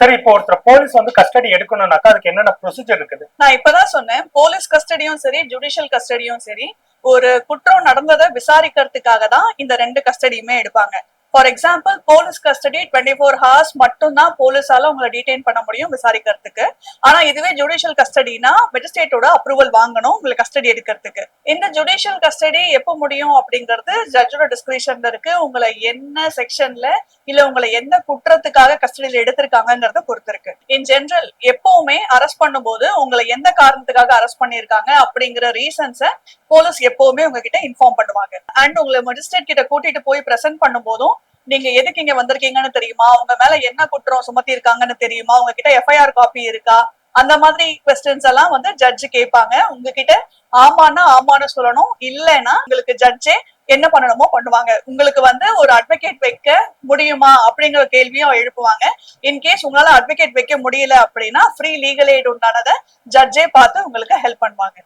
சரி இப்போ ஒருத்தர் போலீஸ் வந்து கஸ்டடி எடுக்கணும்னாக்கா அதுக்கு என்னென்ன ப்ரொசீஜர் இருக்குது? நான் இப்பதான் சொன்னேன் போலீஸ் கஸ்டடியும் சரி ஜுடிஷியல் கஸ்டடியும் சரி ஒரு குற்றம் நடந்ததை விசாரிக்கிறதுக்காக தான் இந்த ரெண்டு கஸ்டடியுமே எடுப்பாங்க. For example police custody twenty four hours மட்டும்தான் போலீஸால உங்களை டீடைன் பண்ண முடியும் விசாரிக்கிறதுக்கு. ஆனா இதுவே ஜுடிஷியல் கஸ்டடினா மெஜிஸ்ட்ரேட்டோட அப்ரூவல் வாங்கணும் உங்களை கஸ்டடி எடுக்கிறதுக்கு. இந்த ஜுடிஷியல் கஸ்டடி எப்போ முடியும் அப்படிங்கிறது ஜட்ஜோட டிஸ்கிரிப்ஷன்ல இருக்கு. உங்களை என்ன செக்ஷன்ல இல்ல உங்களை எந்த குற்றத்துக்காக கஸ்டடியில எடுத்திருக்காங்கிறத பொறுத்து இருக்கு. இன் ஜென்ரல் எப்பவுமே அரெஸ்ட் பண்ணும்போது உங்களை எந்த காரணத்துக்காக அரெஸ்ட் பண்ணிருக்காங்க அப்படிங்கிற ரீசன்ஸ போலீஸ் எப்பவுமே உங்ககிட்ட இன்ஃபார்ம் பண்ணுவாங்க. அண்ட் உங்களை மெஜிஸ்ட்ரேட் கிட்ட கூட்டிட்டு போய் பிரசன்ட் பண்ணும்போதும் நீங்க எதுக்கு இங்க வந்திருக்கீங்கன்னு தெரியுமா? உங்க மேல என்ன குற்றம் சுமத்தி இருக்காங்கன்னு தெரியுமா? உங்ககிட்ட எஃப்ஐஆர் காப்பி இருக்கா? அந்த மாதிரி கொஸ்டின்ஸ் எல்லாம் வந்து ஜட்ஜ் கேட்பாங்க. உங்ககிட்ட ஆமான்னா ஆமான்னு சொல்லணும். இல்லைன்னா உங்களுக்கு ஜட்ஜே என்ன பண்ணணுமோ பண்ணுவாங்க. உங்களுக்கு வந்து ஒரு அட்வொகேட் வைக்க முடியுமா அப்படிங்கிற கேள்வியும் எழுப்புவாங்க. இன்கேஸ் உங்களால அட்வொகேட் வைக்க முடியல அப்படின்னா ஃப்ரீ லீகல் எய்ட் உண்டானதை ஜட்ஜே பார்த்து உங்களுக்கு ஹெல்ப் பண்ணுவாங்க.